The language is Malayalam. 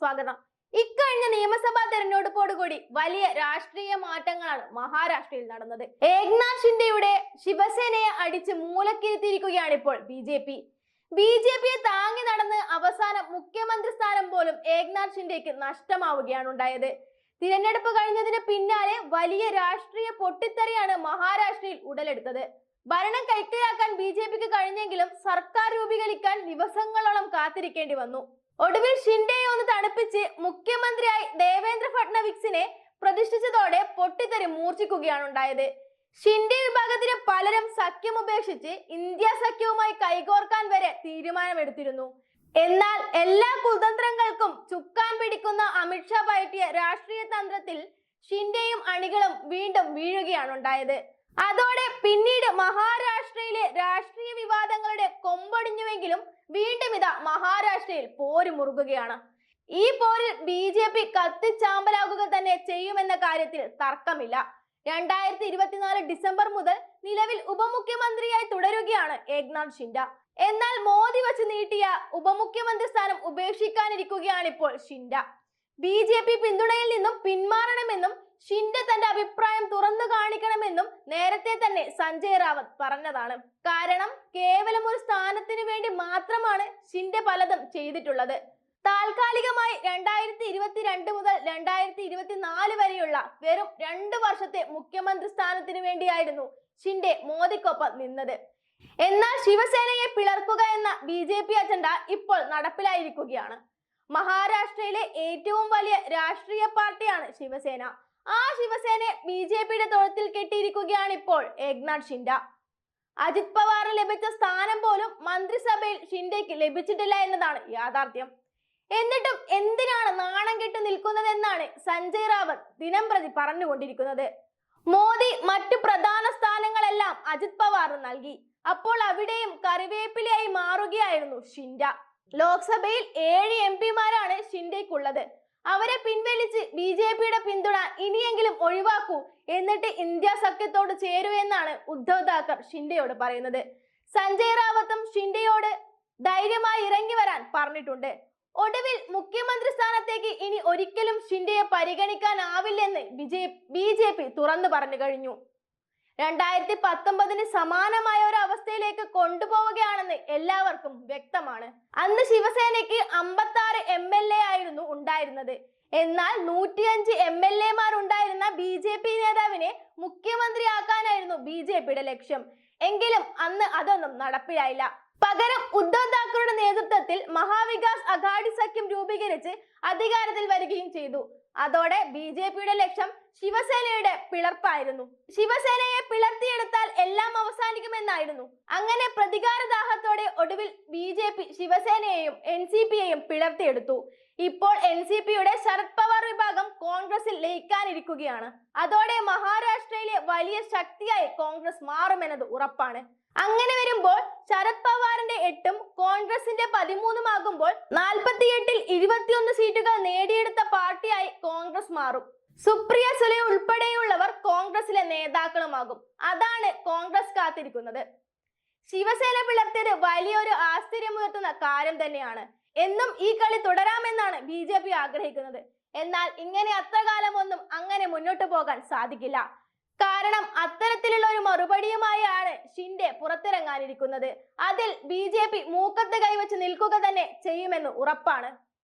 സ്വാഗതം. ഇക്കഴിഞ്ഞ നിയമസഭാ തെരഞ്ഞെടുപ്പോടുകൂടി വലിയ രാഷ്ട്രീയ മാറ്റങ്ങളാണ് മഹാരാഷ്ട്രയിൽ നടന്നത്. ഏക്നാഥ് ഷിൻഡെയുടെ ശിവസേനയെ അടിച്ച് മൂലക്കിരുത്തിയിരിക്കുകയാണ് ഇപ്പോൾ B J P. B J പിയെ താങ്ങി നടന്ന് അവസാനം മുഖ്യമന്ത്രി സ്ഥാനം പോലും ഏക്നാഥ് ഷിൻഡെക്ക് നഷ്ടമാവുകയാണ് ഉണ്ടായത്. തിരഞ്ഞെടുപ്പ് കഴിഞ്ഞതിന് പിന്നാലെ വലിയ രാഷ്ട്രീയ പൊട്ടിത്തെറിയാണ് മഹാരാഷ്ട്രയിൽ ഉടലെടുത്തത്. ഭരണം കൈക്കലാക്കാൻ ബി ജെ പിക്ക് കഴിഞ്ഞെങ്കിലും സർക്കാർ രൂപീകരിക്കാൻ ദിവസങ്ങളോളം കാത്തിരിക്കേണ്ടി വന്നു. ഒടുവിൽ ഷിൻഡെയെ ഒന്ന് തണുപ്പിച്ച് മുഖ്യമന്ത്രിയായി ദേവേന്ദ്ര ഫട്നവിക്സിനെ പ്രതിഷ്ഠിച്ചതോടെ പൊട്ടിത്തെറി മൂർച്ഛിക്കുകയാണ് ഉണ്ടായത്. ഷിൻഡെ വിഭാഗത്തിലെ പലരും സഖ്യം ഉപേക്ഷിച്ച് ഇന്ത്യ സഖ്യവുമായി കൈകോർക്കാൻ വരെ തീരുമാനമെടുത്തിരുന്നു. എന്നാൽ എല്ലാ കുതന്ത്രങ്ങൾക്കും ചുക്കാൻ പിടിക്കുന്ന അമിത്ഷാ പയറ്റിയ രാഷ്ട്രീയ തന്ത്രത്തിൽ ഷിൻഡെയും അണികളും വീണ്ടും വീഴുകയാണ് ഉണ്ടായത്. അതോടെ പിന്നീട് മഹാരാഷ്ട്രയിലെ രാഷ്ട്രീയ വിവാദങ്ങളുടെ കൊമ്പൊടിഞ്ഞുവെങ്കിലും വീണ്ടും ഇതാ മഹാരാഷ്ട്രയിൽ പോര് മുറുകുകയാണ്. ഈ പോരിൽ ബി ജെ പി കത്തിച്ചാമ്പലാകുക തന്നെ ചെയ്യുമെന്ന കാര്യത്തിൽ തർക്കമില്ല. രണ്ടായിരത്തി ഇരുപത്തിനാല് ഡിസംബർ മുതൽ നിലവിൽ ഉപമുഖ്യമന്ത്രിയായി തുടരുകയാണ് ഏക്നാഥ് ഷിൻഡ. എന്നാൽ മോദി വച്ച് നീട്ടിയ ഉപമുഖ്യമന്ത്രി സ്ഥാനം ഉപേക്ഷിക്കാനിരിക്കുകയാണ് ഇപ്പോൾ ഷിൻഡ. ബി ജെ പി പിന്തുണയിൽ നിന്നും പിന്മാറണമെന്നും ഷിൻഡെ തന്റെ അഭിപ്രായം തുറന്നു കാണിക്കണമെന്നും നേരത്തെ തന്നെ സഞ്ജയ് റാവത്ത് പറഞ്ഞതാണ്. കാരണം കേവലം ഒരു സ്ഥാനത്തിന് വേണ്ടി മാത്രമാണ് ഷിൻഡെ പലതും ചെയ്തിട്ടുള്ളത്. താൽക്കാലികമായി രണ്ടായിരത്തി ഇരുപത്തിരണ്ട് മുതൽ രണ്ടായിരത്തി ഇരുപത്തിനാല് വരെയുള്ള വെറും രണ്ട് വർഷത്തെ മുഖ്യമന്ത്രി സ്ഥാനത്തിന് വേണ്ടിയായിരുന്നു ഷിൻഡെ മോദിക്കൊപ്പം നിന്നത്. എന്നാൽ ശിവസേനയെ പിളർക്കുക എന്ന ബി ജെ പി അജണ്ട ഇപ്പോൾ നടപ്പിലായിരിക്കുകയാണ്. മഹാരാഷ്ട്രയിലെ ഏറ്റവും രാഷ്ട്രീയ പാർട്ടിയാണ് ശിവസേന. ആ ശിവസേനയെ ബി ജെ പിയുടെ തോളത്തിൽ കെട്ടിയിരിക്കുകയാണ് ഇപ്പോൾ ഏക്നാഥ് ഷിൻഡ. അജിത് പവാറിന് ലഭിച്ച സ്ഥാനം പോലും മന്ത്രിസഭയിൽ ഷിൻഡയ്ക്ക് ലഭിച്ചിട്ടില്ല എന്നതാണ് യാഥാർത്ഥ്യം. എന്നിട്ടും എന്തിനാണ് നാണം കെട്ട് നിൽക്കുന്നതെന്നാണ് സഞ്ജയ് റാവത്ത് ദിനം പ്രതി പറഞ്ഞുകൊണ്ടിരിക്കുന്നത്. മോദി മറ്റു പ്രധാന സ്ഥാനങ്ങളെല്ലാം അജിത് പവാർ നൽകി. അപ്പോൾ അവിടെയും കറിവേപ്പിലയായി മാറുകയായിരുന്നു ഷിൻഡ. ലോക്സഭയിൽ ഏഴ് എം പിമാരാണ് ഷിൻഡയ്ക്കുള്ളത്. അവരെ പിൻവലിച്ച് ബി ജെ പിയുടെ പിന്തുണ ഇനിയെങ്കിലും ഒഴിവാക്കൂ. എന്നിട്ട് ഇന്ത്യ സഖ്യത്തോട് ചേരൂ എന്നാണ് ഉദ്ധവ് താക്കർ ഷിൻഡെയോട് പറയുന്നത്. സഞ്ജയ് റാവത്തും ഷിൻഡെയോട് ധൈര്യമായി ഇറങ്ങി വരാൻ പറഞ്ഞിട്ടുണ്ട്. ഒടുവിൽ മുഖ്യമന്ത്രി സ്ഥാനത്തേക്ക് ഇനി ഒരിക്കലും ഷിൻഡെയെ പരിഗണിക്കാനാവില്ലെന്ന് ബി ജെ പി തുറന്നു പറഞ്ഞു കഴിഞ്ഞു. രണ്ടായിരത്തി പത്തൊമ്പതിന് സമാനമായ ഒരു അവസ്ഥയിലേക്ക് കൊണ്ടുപോവുകയാണെന്ന് എല്ലാവർക്കും വ്യക്തമാണ്. അന്ന് ശിവസേനയ്ക്ക് അമ്പത്തി ആറ് എം എൽ എ ആയിരുന്നു ഉണ്ടായിരുന്നത്. എന്നാൽ നൂറ്റിയഞ്ച് എം എൽ എമാർ ഉണ്ടായിരുന്ന ബി ജെ പി നേതാവിനെ മുഖ്യമന്ത്രിയാക്കാനായിരുന്നു ബി ജെ പിയുടെ ലക്ഷ്യം. എങ്കിലും അന്ന് അതൊന്നും നടപ്പിലായില്ല. പകരം ഉദ്ധവ് നേതൃത്വത്തിൽ മഹാവികാസ് അഘാടി സഖ്യം രൂപീകരിച്ച് അധികാരത്തിൽ വരികയും ചെയ്തു. അതോടെ ബി ജെ പിയുടെ ലക്ഷ്യം ശിവസേനയുടെ പിളർപ്പായിരുന്നു. ശിവസേനയെ പിളർത്തിയെടുത്താൽ എല്ലാം അവസാനിക്കുമെന്നായിരുന്നു. അങ്ങനെ പ്രതികാരദാഹത്തോടെ ഒടുവിൽ ബി ജെ പി ശിവസേനയെയും എൻ സി പിയെയും പിളർത്തിയെടുത്തു. ഇപ്പോൾ എൻ സി പിയുടെ ശരത് പവാർ വിഭാഗം കോൺഗ്രസിൽ ലയിക്കാനിരിക്കുകയാണ്. അതോടെ മഹാരാഷ്ട്രയിലെ വലിയ ശക്തിയായി കോൺഗ്രസ് മാറുമെന്നത് ഉറപ്പാണ്. അങ്ങനെ വരുമ്പോൾ ശരത് പവാറിന്റെ എട്ടും കോൺഗ്രസിന്റെ പതിമൂന്നും ആകുമ്പോൾ നാൽപ്പത്തിയെട്ടിൽ ഇരുപത്തിയൊന്ന് സീറ്റുകൾ നേടിയെടുത്ത പാർട്ടിയായി കോൺഗ്രസ് മാറും. സുപ്രിയ സുലെ ഉൾപ്പെടെയുള്ളവർ കോൺഗ്രസിലെ നേതാക്കളുമാകും. അതാണ് കോൺഗ്രസ് കാത്തിരിക്കുന്നത്. ശിവസേന പിളർത്തിയത് വലിയൊരു ആശ്ചര്യമുയർത്തുന്ന കാര്യം തന്നെയാണ്. എന്നും ഈ കളി തുടരാമെന്നാണ് ബി ജെ പി ആഗ്രഹിക്കുന്നത്. എന്നാൽ ഇങ്ങനെ അത്ര കാലമൊന്നും അങ്ങനെ മുന്നോട്ട് പോകാൻ സാധിക്കില്ല. കാരണം അത്തരത്തിലുള്ള ഒരു മറുപടിയുമായാണ് ഷിൻഡെ പുറത്തിറങ്ങാനിരിക്കുന്നത്. അതിൽ ബി ജെ പി മൂക്കത്ത് കൈവച്ച് നിൽക്കുക തന്നെ ചെയ്യുമെന്ന് ഉറപ്പാണ്.